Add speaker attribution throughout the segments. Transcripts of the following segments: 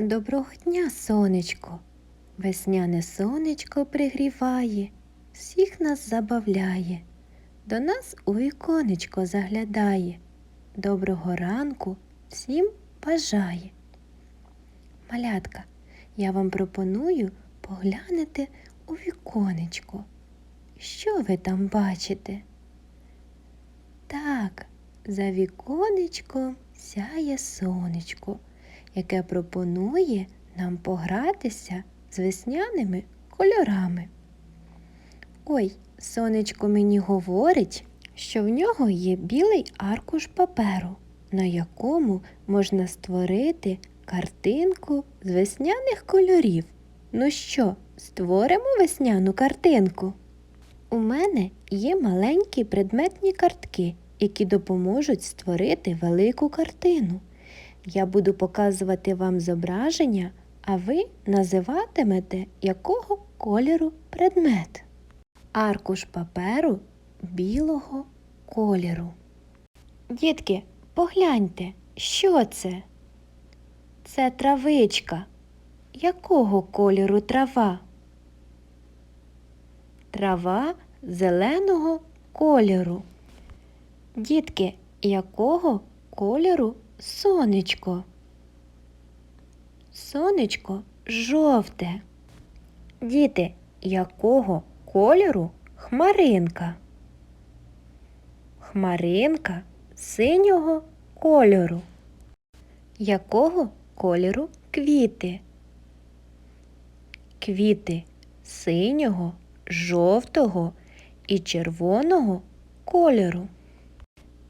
Speaker 1: Доброго дня, сонечко. Весняне сонечко пригріває, всіх нас забавляє, до нас у віконечко заглядає, доброго ранку всім бажає. Малятка, я вам пропоную поглянути у віконечко. Що ви там бачите? Так, за віконечком сяє сонечко, яке пропонує нам погратися з весняними кольорами. Ой, сонечко мені говорить, що в нього є білий аркуш паперу, на якому можна створити картинку з весняних кольорів. Ну що, створимо весняну картинку? У мене є маленькі предметні картки, які допоможуть створити велику картину. Я буду показувати вам зображення, а ви називатимете якого кольору предмет. Аркуш паперу білого кольору. Дітки, погляньте, що це? Це травичка. Якого кольору трава? Трава зеленого кольору. Дітки, якого кольору сонечко? Сонечко жовте. Діти, якого кольору хмаринка? Хмаринка синього кольору. Якого кольору квіти? Квіти синього, жовтого і червоного кольору.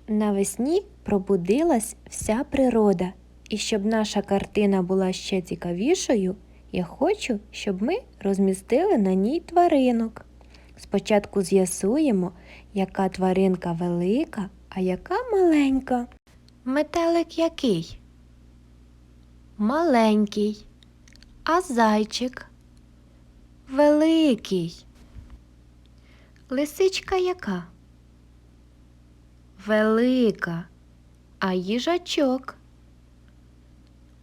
Speaker 1: Навесні пробудилась вся природа, і щоб наша картина була ще цікавішою, я хочу, щоб ми розмістили на ній тваринок. Спочатку з'ясуємо, яка тваринка велика, а яка маленька. Метелик який? Маленький. А зайчик? Великий. Лисичка яка? Велика. А їжачок?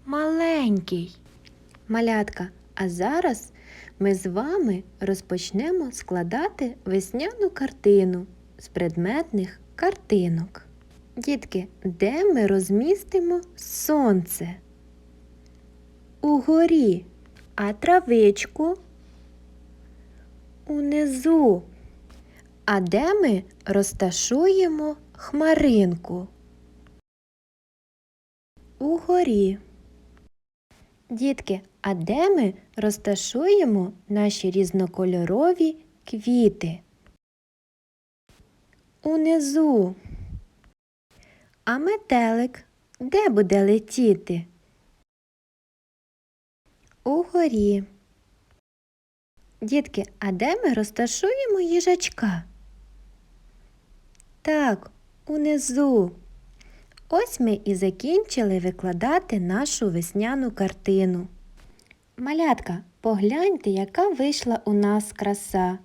Speaker 1: Маленький. Малятка, а зараз ми з вами розпочнемо складати весняну картину з предметних картинок. Дітки, де ми розмістимо сонце? Угорі, а травичку унизу. А де ми розташуємо хмаринку? Угорі. Дітки, а де ми розташуємо наші різнокольорові квіти? Унизу. А метелик де буде летіти? Угорі. Дітки, а де ми розташуємо їжачка? Так, унизу. Ось ми і закінчили викладати нашу весняну картину. Малятка, погляньте, яка вийшла у нас краса.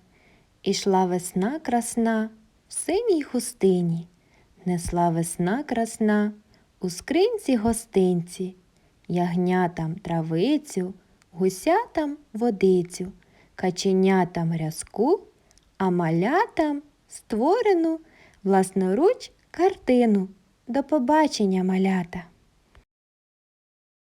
Speaker 1: Ішла весна красна в синій хустині, несла весна красна у скринці гостинці, ягнятам травицю, гусятам водицю, каченятам рязку, а малятам створену власноруч картину. До побачення, малята!